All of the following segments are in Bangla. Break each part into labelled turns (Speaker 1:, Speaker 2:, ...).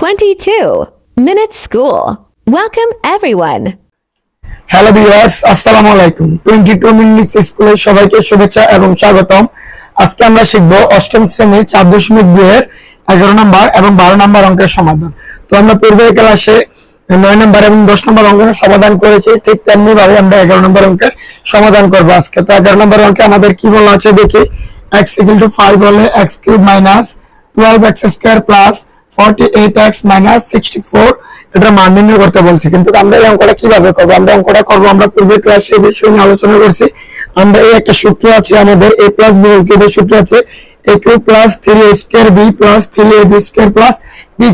Speaker 1: 22. Minute School. Welcome, everyone.
Speaker 2: Hello viewers আসসালামু আলাইকুম টোয়েন্টি টু মিনিটস স্কুলের সবাইকে শুভেচ্ছা এবং স্বাগতম। আজকে আমরা শিখব অষ্টম শ্রেণির চার দশমিক দুইয়ের এগারো নম্বর এবং বারো নম্বর অঙ্কের সমাধান। তো আমরা পূর্বের ক্লাসে নয় নম্বর এবং দশ নম্বর অঙ্কের সমাধান করেছি। ঠিক তেমনি ভাবে আমরা এগারো নম্বর অঙ্কের সমাধান করব আজকে। তো এগারো নম্বর অঙ্কে আমাদের কি বলা আছে দেখি? টু ফাইভ হলে X cube minus twelve X square plus forty করতে বলছে। কিন্তু আমরা এই অঙ্কটা কীভাবে করব? আমরা অঙ্কটা করব, আমরা পূর্বে ক্লাসে এই বিষয় নিয়ে আলোচনা করছি। আমরা এই একটা সূত্র আছে, আমাদের এ প্লাস বি কিউবের সূত্র আছে। A cube plus three B plus three A B square plus B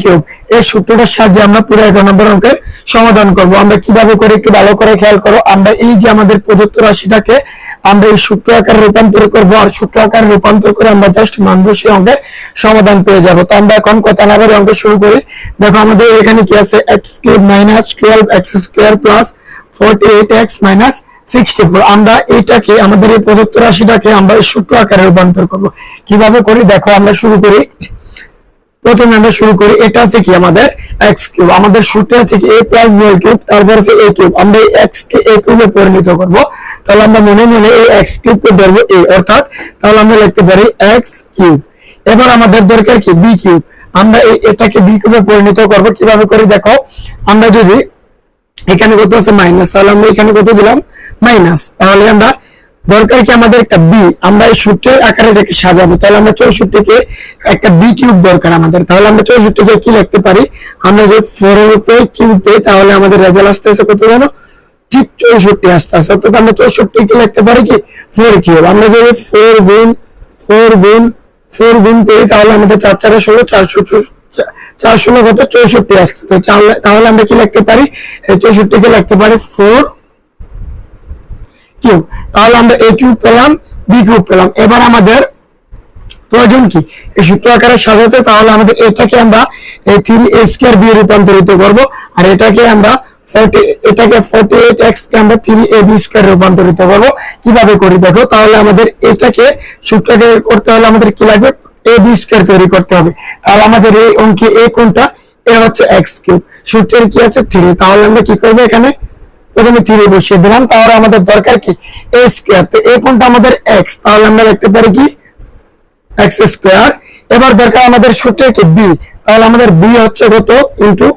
Speaker 2: এই সূত্রটার সাহায্যে আমরা পুরো এগারো নম্বর অঙ্কের সমাধান করব। আমরা কীভাবে করে একটু ভালো করে খেয়াল করো। আমরা এই যে আমাদের প্রদত্ত রাশিটাকে আমরা এই সূত্র আকারে রূপান্তর করব আর সূত্র আকারে রূপান্তর করে আমরা জাস্ট মান বসিয়ে অঙ্কের সমাধান পেয়ে যাব। তো আমরা এখন কত নাম্বার অঙ্ক শুরু করি। দেখো আমাদের এখানে কি আছে? X cube minus twelve X square plus forty eight X minus sixty four আমরা এইটাকে আমাদের এই প্রদত্ত রাশিটাকে আমরা এই সূত্র আকারে রূপান্তর করব। কীভাবে করি? দেখো আমরা শুরু করি। প্রথমে আমরা শুরু করি, এটা আছে কি আমাদের এক্স কিউব আমাদের সূত্র আছে কি a প্লাস বি কিউব তারপর আছে a কিউব আমরা এই x কে a কিউবে পরিণত করব। তাহলে আমরা মনে মনে এই x কিউব কে ধরবো a, অর্থাৎ তাহলে আমরা লিখতে পারি এক্স কিউব এবার আমাদের দরকার কি? বি কিউব আমরা এই এটাকে বি কিউবে পরিণত করব। কীভাবে করি দেখো, আমরা যদি এখানে কত আছে? মাইনাস তাহলে আমরা এখানে কত দিলাম? মাইনাস তাহলে আমরা দরকার কি আমাদের একটা বি আমরা এই সূত্রের আকারে এটাকে সাজাবো। তাহলে আমরা চৌষট্টিকে একটা বি কিউব দরকার আমাদের। তাহলে আমরা চৌষট্টিকে কি লিখতে পারি? আমরা যদি ফোর এর উপরে কিউব দিই, তাহলে আমাদের রেজাল্ট আসতে আছে কত জানো? ঠিক চৌষট্টি আসতে আসে অর্থাৎ আমরা চৌষট্টি কে লিখতে পারি কি? ফোর কিউব আমরা যদি ফোর গুণ ফোর গুণ ফোর গুণ করি, তাহলে আমাদের চার চারে ষোলো, চারশো চার ষোলো কত? চৌষট্টি আসতে তাহলে- আমরা কি লিখতে পারি? চৌষট্টি কে লিখতে পারি? Four cube. তাহলে আমরা এ কিউব পেলাম বি কিউব পেলাম। এবার আমাদের প্রয়োজন কি? এই সূত্র আকারে সাজাতে তাহলে আমাদের এটাকে আমরা এই থ্রি এ স্কোয়ার বি রূপান্তরিত করব, আর এটাকে আমরা এটাকে এইট এক্স কে আমরা থ্রি এ বি স্কোয়ার রূপান্তরিত করব। কীভাবে করি দেখো? তাহলে আমাদের এটাকে সূত্রকে করতে হলে আমাদের কি লাগবে? এ বি স্কোয়ার তৈরি করতে হবে। তাহলে আমাদের এই অঙ্কে এ কোনটা? এ হচ্ছে এক্স কিউব। সূত্রের কি আছে? থ্রি তাহলে আমরা কি করব এখানে? প্রথমে থ্রি বসিয়ে দিলাম। তাহলে আমাদের দরকার কি? এ স্কোয়ার তো এই কোনটা আমাদের এক্স তাহলে আমরা লিখতে পারি কি? এক্স স্কোয়ার এবার দরকার আমাদের সূত্রে কি? বি তাহলে আমাদের বি হচ্ছে কত? ইন্টু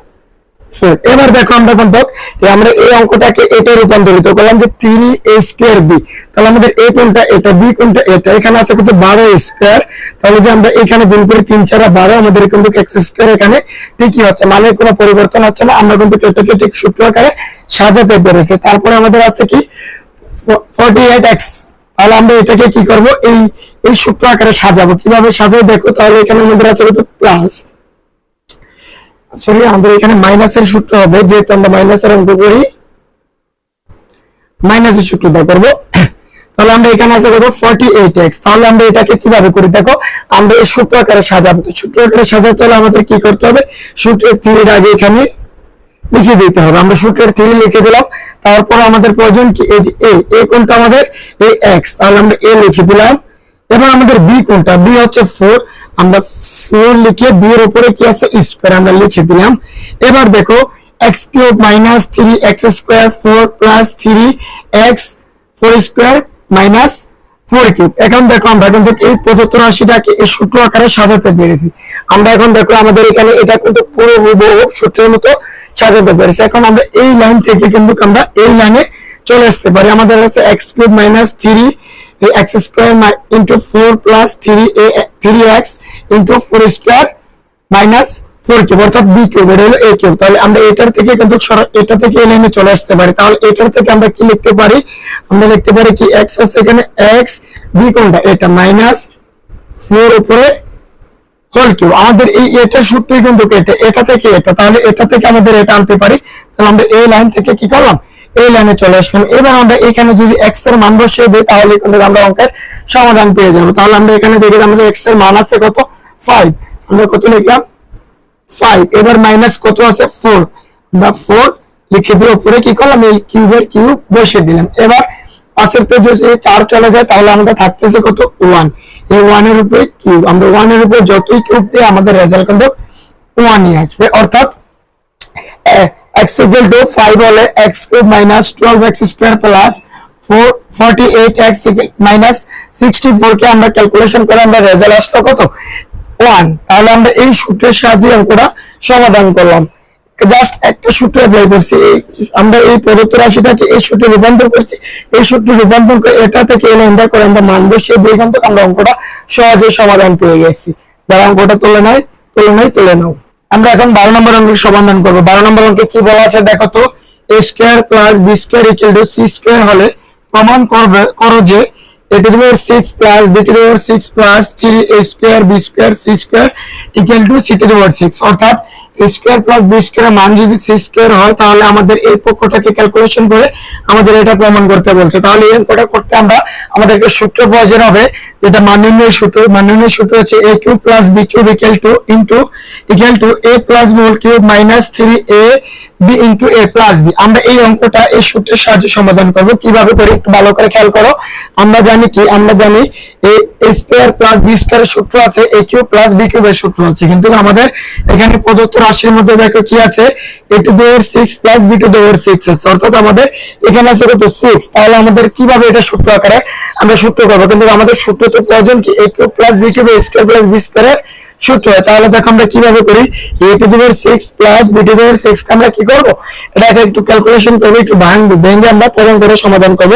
Speaker 2: এবার দেখো আমরা কোন যে আমরা এই অঙ্কটাকে এটা রূপান্তরিত করলাম যে থ্রি এ স্কোয়ার বি তাহলে আমাদের এ কোনটা, এটা বি কোনটা, এটা। এখানে আছে কত বারো স্কোয়ার তাহলে যে আমরা এখানে গুণ করি তিন চার বারো, আমাদের কিন্তু এক্স স্কোয়ার এখানে ঠিকই হচ্ছে। মানে কোনো পরিবর্তন হচ্ছে না। আমরা কিন্তু এটাকে ঠিক সূত্র আকারে সাজাতে পেরেছি। তারপরে আমাদের আছে কি? ফর্টি এইট এক্স তাহলে আমরা এটাকে কি করব? এই এই সূত্র আকারে সাজাবো। কীভাবে সাজাবো দেখো, তাহলে এখানে আমাদের আছে কত প্লাস সরি আমাদের এখানে মাইনাসের সূত্র হবে, যেহেতু আমরা মাইনাসের অঙ্ক করি, মাইনাসের সূত্রটা করব। তাহলে আমরা এখানে আছে এইট এক্স তাহলে আমরা এটাকে কীভাবে করি? দেখো, আমরা এই সূত্র আকারে সাজাবো। তো সূত্র আকারে সাজাতে হলে আমাদের কি করতে হবে? সূত্রের থ্রির আগে এখানে লিখে দিতে হবে। আমরা সূত্রের থ্রি লিখে দিলাম। তারপর আমাদের প্রয়োজন কি? এই যে এ এ কোনটা আমাদের? এই এক্স তাহলে আমরা এ লিখে দিলাম। এবার আমাদের বি কোনটা? বি হচ্ছে ফোর আমরা ফোর লিখে বি এর উপরে কি আছে? স্কোয়ার আমরা লিখে দিলাম। এবার দেখো X cube minus three X square four plus three X four square minus four cube এখন দেখো, আমরা কিন্তু এই প্রদত্ত রাশিটাকে এই সূত্র আকারে সাজাতে পেরেছি। আমরা এখন দেখো, আমাদের এখানে এটা কিন্তু পুরো হুবহু সূত্রের মতো সাজাতে পেরেছি। এখন আমরা এই লাইন থেকে কিন্তু আমরা এই লাইনে চলে আসতে পারি। আমাদের কাছে X cube minus three X square into four plus three X into four square minus four cube অর্থাৎ বি কিউব এটা হলো এ কিউব তাহলে আমরা এটার থেকে কিন্তু এটা থেকে এই চলে আসতে পারি। তাহলে এটার থেকে আমরা কি লিখতে পারি? আমরা লিখতে পারি কি এক্স আছে এখানে এক্স বি কোনটা? এটা মাইনাস ফোর উপরে হোল কিউব আমাদের এই এটার সূত্রই কিন্তু এটা। এটা থেকে এটা। তাহলে এটা থেকে আমাদের এটা আনতে পারি। তাহলে আমরা এই লাইন থেকে কি করলাম? এই লাইনে চলে আসলাম এবার আমরা এখানে যদি এক্সের মান বসিয়ে দিই, তাহলে কিন্তু আমরা অঙ্কের সমাধান পেয়ে যাব। তাহলে আমরা এখানে দেখি আমাদের এক্সের মান আছে কত? ফাইভ আমরা কত লিখলাম? ফাইভ এবার মাইনাস কত আছে? ফোর বা ফোর লিখে দিয়ে উপরে কি করলাম? এই কিউবের কিউব বসিয়ে দিলাম। এবার পাশের তো যদি চার চলে যায়, তাহলে আমাদের থাকতেছে কত? ওয়ান এই ওয়ানের উপরে কিউব আমরা ওয়ানের উপরে যতই কিউব দিই আমাদের রেজাল্ট কিন্তু ওয়ান নিয়ে আসবে। অর্থাৎ এক্স ইকুয়াল টু ফাইভ হলে square plus four forty eight X minus sixty four কে আমরা ক্যালকুলেশন করে আমরা রেজাল্ট আসলো কত? ওয়ান তাহলে আমরা এই সূত্রের সাহায্যে অঙ্কটা সমাধান করলাম। জাস্ট একটা সূত্র অ্যাপ্লাই করছি। আমরা এই প্রদত্ত রাশিটাকে এই সূত্রে রূপান্তর করছি। এই সূত্রে রূপান্তর করে এটা থেকে এই লাইনটা করে আমরা মান বসিয়ে দিয়ে এখান থেকে আমরা অঙ্কটা সহজে সমাধান পেয়ে গেছি। যারা অঙ্কটা তুলে নেয় তুলে নেয় তুলে নাও। আমরা এখন বারো নম্বর অঙ্কের সমাধান করব। বারো নম্বর অঙ্কে কি বলা আছে? দেখো তো A square plus B square equal to C square হলে প্রমাণ করবে করো যে A to six plus B to the six plus three A square B square C square equal to C to six অর্থাৎ স্কোয়ার প্লাস বি স্কোয়ার মান যদি সি স্কোয়ার হয়, তাহলে আমাদের এই পক্ষটাকে ক্যালকুলেশন করে আমাদের এটা প্রমাণ করতে বলছে। তাহলে এই অঙ্কটা করতে আমরা আমাদেরকে সূত্র প্রয়োজন হবে, যেটা মান নির্ণয়ের সূত্র মান নির্ণয়ের সূত্র হচ্ছে A cube plus B cube equal to into equal to A plus B whole cube minus three A B into A plus B আমরা এই অঙ্কটা এই সূত্রের সাহায্যে সমাধান করব। কীভাবে করে একটু ভালো করে খেয়াল করো। আমরা জানি কি, আমরা জানি সূত্র আছে এ কিউব প্লাস বি কিউবের সূত্র কিন্তু আমাদের এখানে প্রদত্ত রাশির মধ্যে দেখো কি আছে A to six plus B to six অর্থাৎ আমাদের এখানে আছে কত সিক্স তাহলে আমাদের কীভাবে এটা সূত্র আকারে আমরা সূত্র করব? কিন্তু আমাদের সূত্র তো প্রয়োজন কি A cube plus B cube square plus B স্কোয়ারের সূত্র তাহলে দেখো আমরা কীভাবে করি A to six plus B to the six আমরা কি করব? এটাকে একটু ক্যালকুলেশন করব, একটু ভাঙবো। ভেঙে আমরা প্রমাণ করে সমাধান করব।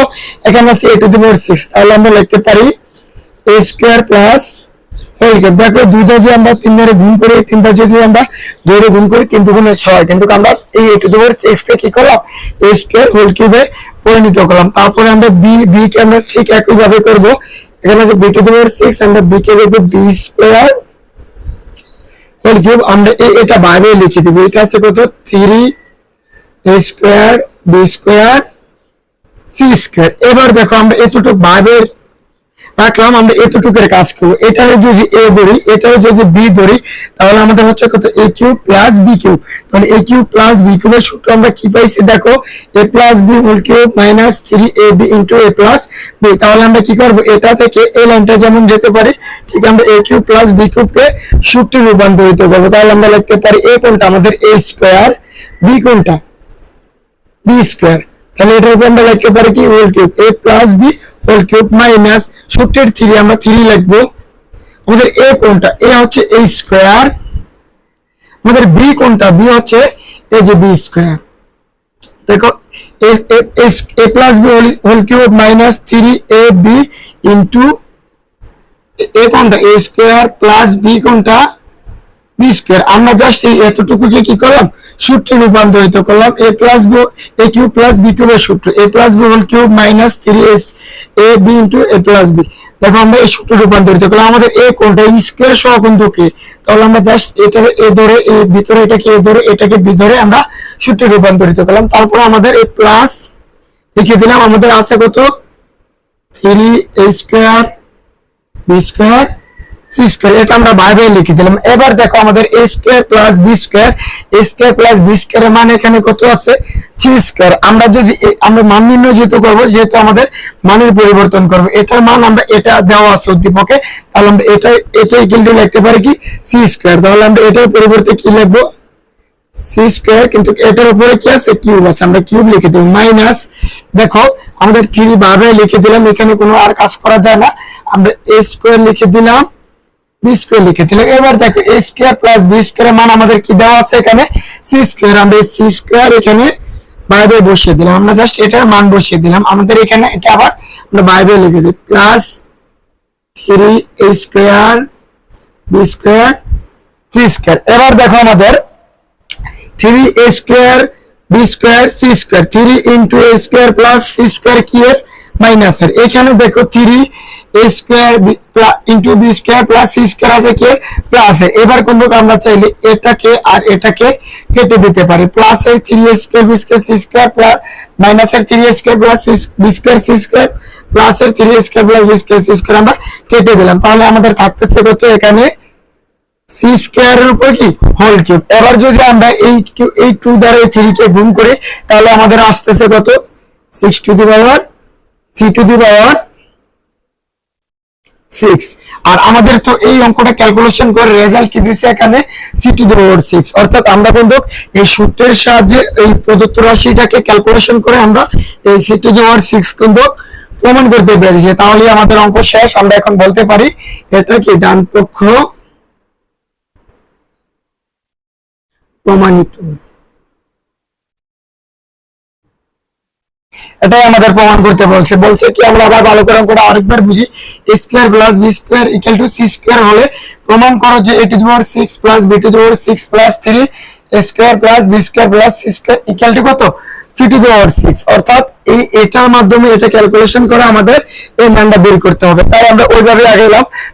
Speaker 2: এখানে আছে A to the power six তাহলে আমরা লিখতে পারি এ স্কোয়ার প্লাস দেখো, দুইটা যদি আমরা তিন ধরে গুণ করি তিনটা যদি আমরা ধরে গুণ করি, তিন দুগুণে ছয়। কিন্তু আমরা এই এ টু দি পাওয়ার সিক্স কে কি করলাম? এ স্কোয়ার হোল কিউবে পরিণত করলাম। তারপরে আমরা বি বি কে আমরা ঠিক একই ভাবে করব। এখানে আছে B to the power six আমরা বি কে লিখব বি স্কোয়ার হোল কিউব আমরা এটা বাইরে লিখে দিব। এটা আছে কত? Three A square, B square, C square. এবার দেখো আমরা এতটুকু বাইরের রাখলাম, আমরা এতটুকুর কাজ করব। এটার যদি এ ধরি এটার যদি বি ধরি, তাহলে আমাদের হচ্ছে কত? A cube plus B cube. তাহলে এ কিউব প্লাস বি কিউবের সূত্র আমরা কি পাইছি? দেখো, A plus B whole cube minus three A B into A plus B. তাহলে আমরা কি করব? এটা থেকে এই লাইনটা যেমন যেতে পারি, ঠিক আমরা এ কিউব প্লাস বি কিউবকে সূত্রে রূপান্তরিত করব। তাহলে আমরা লিখতে পারি, এ কোনটা? আমাদের এ স্কোয়ার, বি কোনটা? বি স্কোয়ার তাহলে এটার উপর আমরা লিখতে পারি কি whole cube A plus B whole cube minus সূত্রের থ্রি আমরা থ্রি লিখব আমাদের এ কোনটা এ হচ্ছে এ স্কোয়ার আমাদের বি কোনটা বি হচ্ছে এ যে বি স্কোয়ার দেখো A plus B whole cube minus three A B into A কোনটা এ স্কোয়ার প্লাস বি কোনটা বি স্কোয়ার আমরা জাস্ট এই এতটুকুকে কি করলাম? সূত্রে রূপান্তরিত করলাম। A plus B A cube plus B কিউবের সূত্র। A plus B whole cube minus three S A B into A plus B দেখো, আমরা এই সূত্র রূপান্তরিত করলাম। আমাদের এ কোনটা? স্কোয়ার সহ কিন্তু কে তাহলে আমরা জাস্ট এটা এ ধরে এ ভিতরে এটাকে এ ধরে, এটাকে বি ধরে আমরা সূত্রে রূপান্তরিত করলাম। তারপর আমাদের এই প্লাস লিখে দিলাম। আমাদের আছে কত? Three A square B square C square এটা আমরা বাইরে লিখে দিলাম। এবার দেখো আমাদের কত আছে? মান মানের পরিবর্তন করব। এটার মান আমরা এটা দেওয়া আছে উদ্দীপকে। তাহলে আমরা এটা, এটাই কিন্তু লিখতে পারি কি? সি স্কোয়ার তাহলে আমরা এটার পরিবর্তে কি লিখব? সি স্কোয়ার কিন্তু এটার উপরে কি আছে? কিউব আছে। আমরা কিউব লিখে দিই। মাইনাস দেখো, আমাদের থ্রি ভাবে লিখে দিলাম। এখানে কোনো আর কাজ করা যায় না। আমরা এ স্কোয়ার লিখে দিলাম। এটার মান বসিয়ে দিলাম। আমাদের এখানে এটা আবার আমরা লিখে দিই। Plus three A square B এবার দেখো আমাদের three A square B square C square three into A square plus C square কি এর মাইনাসের এখানে দেখো three A square into B square plus C square আছে কি? প্লাস এর এবার কিন্তু আমরা চাইলে এটাকে আর এটাকে কেটে দিতে পারি। প্লাস এর three A square B square C square plus minus এর three square plus B square C square plus এর three square plus B square C আমরা কেটে দিলাম। তাহলে আমাদের থাকতেছে কত? এখানে সি স্কোয়ারের উপর কি? হোল কিউব এবার যদি আমরা এই এই টু দ্বারা থ্রি কে গুণ করি, তাহলে আমাদের আসতেছে কত? Six to the power C to the power six আর আমাদের তো এই অঙ্কটা ক্যালকুলেশন করে রেজাল্ট কি দিছে এখানে? C to the power six অর্থাৎ আমরা কিন্তু এই সূত্রের সাহায্যে এই প্রদত্ত রাশিটাকে ক্যালকুলেশন করে আমরা এই C to the power six কিন্তু প্রমাণ করতে পেরেছি। তাহলে আমাদের অঙ্ক শেষ। আমরা এখন বলতে পারি, এটা কি ডান পক্ষ? প্রমাণিত। এটাই আমাদের প্রমাণ করতে বলছে। বলছে কি, আমরা আবার ভালো করে অঙ্কটা আরেকবার বুঝি। A square plus B square equal to C square হলে প্রমাণ করো যে A to the power six plus B to the power six plus three square plus B square plus C square equal to কত? সি টু পাওয়ার সিক্স অর্থাৎ এই এটার মাধ্যমে এটা ক্যালকুলেশন করে আমাদের এই বের করতে হবে। আমরা ওইভাবে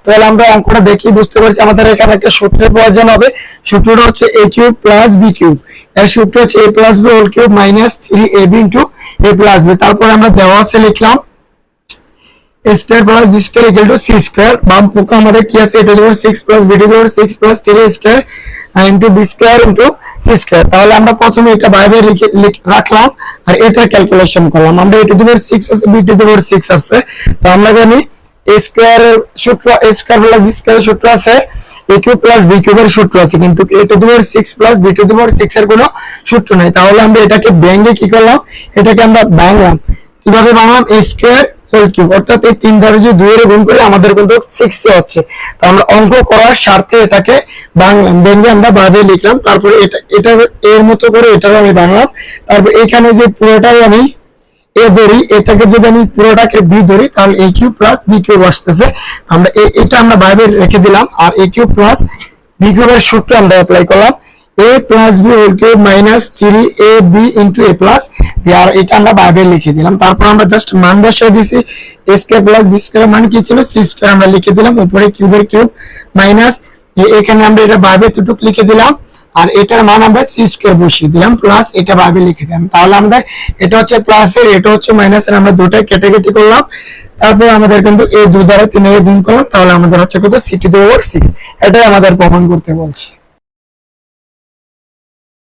Speaker 2: তাহলে আমরা অঙ্কটা দেখি বুঝতে পারছি আমাদের এখানে একটা সূত্রের প্রয়োজন হবে। সূত্রটা হচ্ছে A cube plus B cube এর সূত্র হচ্ছে A plus B whole cube minus three A B into A plus B তারপরে আমরা দেওয়া আছে লিখলাম পক্ষ আমাদের কি আছে? এটা হলো 6 plus b to the power 6 plus 3 square into square তাহলে আমরা প্রথমে এটা বাইরে রাখলাম আর এটা ক্যালকুলেশন করলাম। আমরা power 6 আছে the power 6 আছে। তো আমরা জানি b সূত্র আছে cube এর সূত্র আছে। কিন্তু a to the power 6 plus b to the power 6 এর কোনো নাই। তাহলে আমরা এটাকে ভেঙে কি করলাম? এটাকে আমরা ভাঙলাম কীভাবে a square হোল অর্থাৎ এই তিন ধারে যদি দুই এর গুণ করি, আমাদের কিন্তু সিক্স হচ্ছে। তো আমরা অঙ্ক করার স্বার্থে এটাকে বাংলাম ভেঙে আমরা বাদে লিখলাম। তারপরে এটা এটা এর মতো করে এটাও আমি বাংলাম। তারপর এখানে যে পুরোটাই আমি এ ধরি, এটাকে যদি আমি পুরোটাকে বি ধরি, তাহলে A cube plus B cube আসতেছে। আমরা এটা আমরা বাইরে রেখে দিলাম। আর এ কিউ প্লাস বি কিউবের সূত্র আমরা অ্যাপ্লাই করলাম। A plus B whole cube minus three A B into A plus এটা আমরা বাইরে লিখে দিলাম। তারপর আমরা জাস্ট মান বসিয়ে দিছি। A square plus B square মান কি ছিল? সি স্কোয়ার আমরা লিখে দিলাম। উপরে কিউবের কিউব মাইনাস এখানে আমরা এটা বাইরে দুটুক লিখে দিলাম। আর এটার মান আমরা সি স্কোয়ার বসিয়ে দিলাম। প্লাস এটা বাইরে লিখে দিলাম। তাহলে আমাদের এটা হচ্ছে প্লাসের এটা হচ্ছে মাইনাসের আমরা দুটাই কেটে করলাম। তারপর আমাদের কিন্তু এই দু দ্বারা তিন গুণ করলাম। তাহলে আমাদের হচ্ছে কত? সিটি দেওয়ার সিক্স এটাই আমাদের প্রমাণ করতে বলছি।